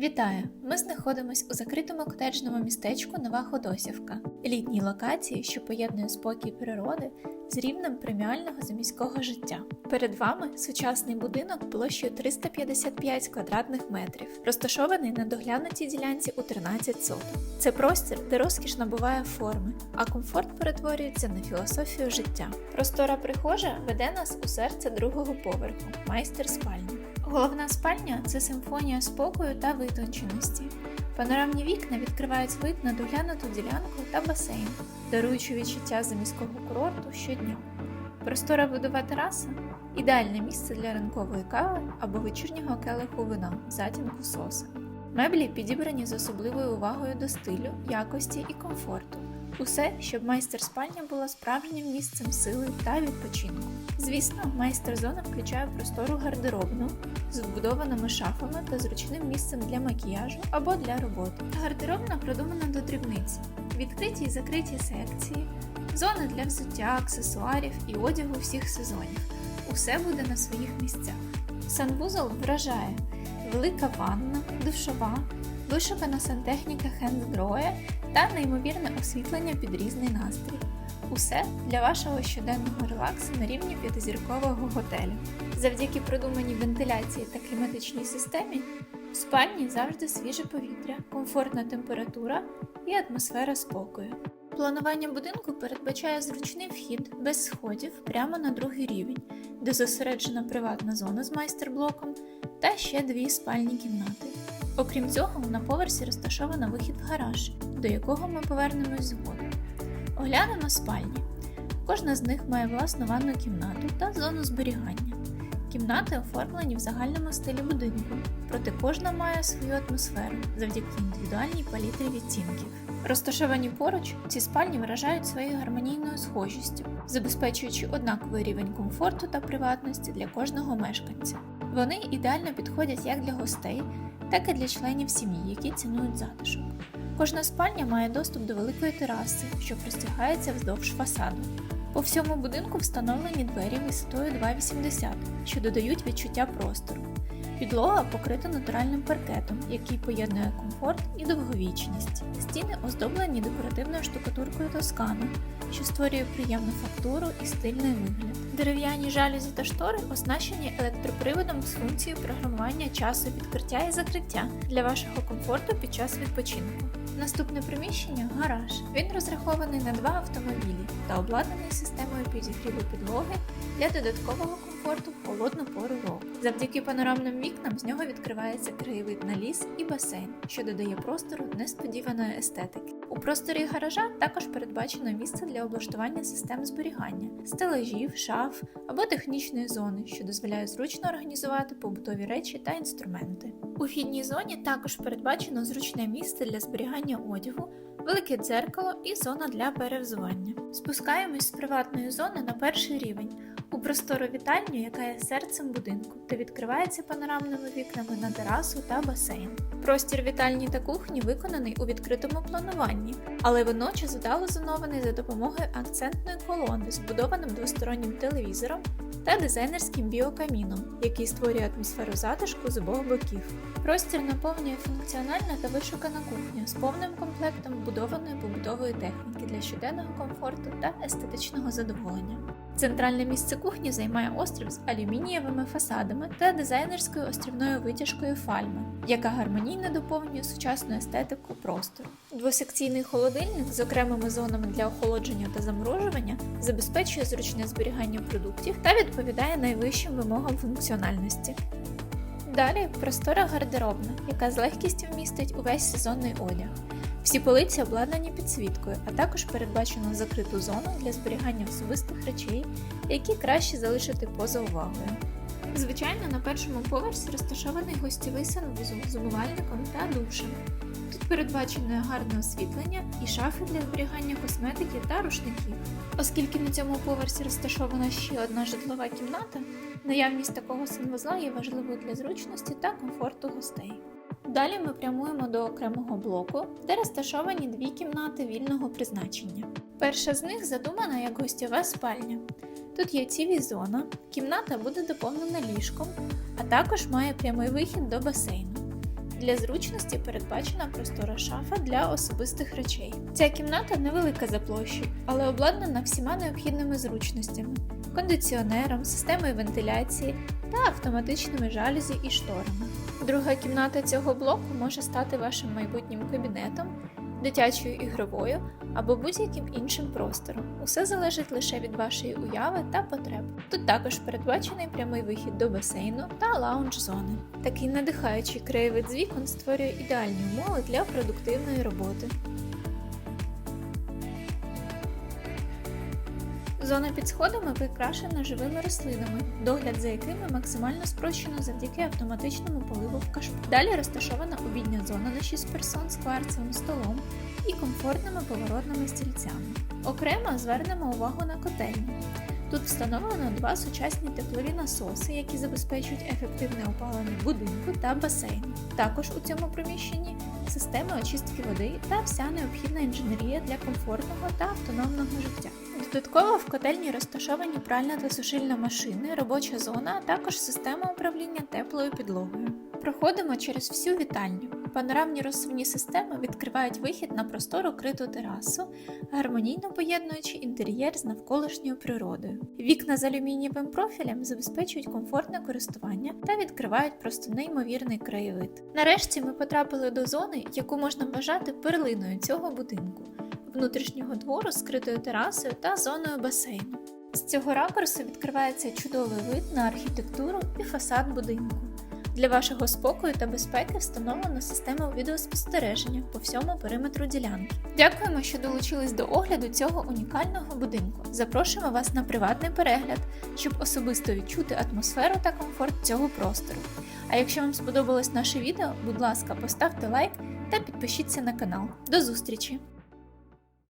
Вітаю! Ми знаходимось у закритому котеджному містечку Нова Ходосівка, літній локації, що поєднує спокій природи з рівнем преміального заміського життя. Перед вами сучасний будинок площею 355 квадратних метрів, розташований на доглянутій ділянці у 13 соток. Це простір, де розкіш набуває форми, а комфорт перетворюється на філософію життя. Простора прихожа веде нас у серце другого поверху, майстер спальні. Головна спальня це симфонія спокою та витонченості. Панорамні вікна відкривають вид на доглянуту ділянку та басейн, даруючи відчуття заміського курорту щодня. Простора видова тераса ідеальне місце для ранкової кави або вечірнього келиху вина в затінку соса. Меблі підібрані з особливою увагою до стилю, якості і комфорту. Усе, щоб майстер спальня була справжнім місцем сили та відпочинку. Звісно, майстер зона включає простору гардеробну з вбудованими шафами та зручним місцем для макіяжу або для роботи. Гардеробна продумана до дрібниць, відкриті і закриті секції, зони для взуття, аксесуарів і одягу всіх сезонів. Усе буде на своїх місцях. Санвузол вражає велика ванна, душова, вишукана сантехніка хендгроє та неймовірне освітлення під різний настрій. Усе для вашого щоденного релаксу на рівні п'ятизіркового готелю. Завдяки продуманій вентиляції та кліматичній системі в спальні завжди свіже повітря, комфортна температура і атмосфера спокою. Планування будинку передбачає зручний вхід без сходів прямо на другий рівень, де зосереджена приватна зона з майстер-блоком та ще дві спальні кімнати. Окрім цього, на поверсі розташовано вихід в гараж, до якого ми повернемось згодом. Оглянемо спальні. Кожна з них має власну ванну кімнату та зону зберігання. Кімнати оформлені в загальному стилі будинку, проте кожна має свою атмосферу завдяки індивідуальній палітрі відтінків. Розташовані поруч, ці спальні виражають своєю гармонійною схожістю, забезпечуючи однаковий рівень комфорту та приватності для кожного мешканця. Вони ідеально підходять як для гостей, так і для членів сім'ї, які цінують затишок. Кожна спальня має доступ до великої тераси, що простягається вздовж фасаду. По всьому будинку встановлені двері висотою 2,80, що додають відчуття простору. Підлога покрита натуральним паркетом, який поєднує комфорт і довговічність. Стіни оздоблені декоративною штукатуркою тоскану, що створює приємну фактуру і стильний вигляд. Дерев'яні жалюзі та штори оснащені електроприводом з функцією програмування часу відкриття і закриття для вашого комфорту під час відпочинку. Наступне приміщення гараж. Він розрахований на два автомобілі та обладнаний системою підігріву підлоги для додаткового комфорту в холодну пору року. Завдяки панорамним вікнам з нього відкривається краєвид на ліс і басейн, що додає простору несподіваної естетики. У просторі гаража також передбачено місце для облаштування систем зберігання, стелажів, шаф або технічної зони, що дозволяє зручно організувати побутові речі та інструменти. У вхідній зоні також передбачено зручне місце для зберігання одягу, велике дзеркало і зона для перевзування. Спускаємось з приватної зони на перший рівень у простору вітальню, яка є серцем будинку, та відкривається панорамними вікнами на терасу та басейн. Простір вітальні та кухні виконаний у відкритому плануванні, але водночас вдало зонований за допомогою акцентної колони збудованим двостороннім телевізором та дизайнерським біокаміном, який створює атмосферу затишку з обох боків. Простір наповнює функціональна та вишукана кухня з повним комплектом вбудованої побутової техніки для щоденного комфорту та естетичного задоволення. Центральне місце кухні займає острів з алюмінієвими фасадами та дизайнерською острівною витяжкою фальми, яка гармонійно доповнює сучасну естетику простору. Двосекційний холодильник з окремими зонами для охолодження та заморожування забезпечує зручне зберігання продуктів та відповідає найвищим вимогам функціональності. Далі простора гардеробна, яка з легкістю вмістить увесь сезонний одяг. Всі полиці обладнані підсвіткою, а також передбачено закриту зону для зберігання особистих речей, які краще залишити поза увагою. Звичайно, на першому поверсі розташований гостєвий санвузол з умивальником та душем. Передбачене гарне освітлення і шафи для зберігання косметики та рушників. Оскільки на цьому поверсі розташована ще одна житлова кімната, наявність такого санвузла є важливою для зручності та комфорту гостей. Далі ми прямуємо до окремого блоку, де розташовані дві кімнати вільного призначення. Перша з них задумана як гостьова спальня. Тут є тіві зона, кімната буде доповнена ліжком, а також має прямий вихід до басейну. Для зручності передбачена простора шафа для особистих речей. Ця кімната невелика за площею, але обладнана всіма необхідними зручностями: кондиціонером, системою вентиляції та автоматичними жалюзі і шторами. Друга кімната цього блоку може стати вашим майбутнім кабінетом, дитячою ігровою або будь-яким іншим простором. Усе залежить лише від вашої уяви та потреб. Тут також передбачений прямий вихід до басейну та лаунж-зони. Такий надихаючий краєвид з вікон створює ідеальні умови для продуктивної роботи. Зона під сходами прикрашена живими рослинами, догляд за якими максимально спрощено завдяки автоматичному поливу в кашпо. Далі розташована обідня зона на 6 персон з кварцевим столом і комфортними поворотними стільцями. Окремо звернемо увагу на котельню. Тут встановлено два сучасні теплові насоси, які забезпечують ефективне опалення будинку та басейну. Також у цьому приміщенні системи очистки води та вся необхідна інженерія для комфортного та автономного життя. Додатково в котельні розташовані пральна та сушильна машини, робоча зона, а також система управління теплою підлогою. Проходимо через всю вітальню. Панорамні розсувні системи відкривають вихід на простору криту терасу, гармонійно поєднуючи інтер'єр з навколишньою природою. Вікна з алюмінієвим профілем забезпечують комфортне користування та відкривають просто неймовірний краєвид. Нарешті ми потрапили до зони, яку можна вважати перлиною цього будинку внутрішнього двору з критою терасою та зоною басейну. З цього ракурсу відкривається чудовий вид на архітектуру і фасад будинку. Для вашого спокою та безпеки встановлена система відеоспостереження по всьому периметру ділянки. Дякуємо, що долучились до огляду цього унікального будинку. Запрошуємо вас на приватний перегляд, щоб особисто відчути атмосферу та комфорт цього простору. А якщо вам сподобалось наше відео, будь ласка, поставте лайк та підпишіться на канал. До зустрічі!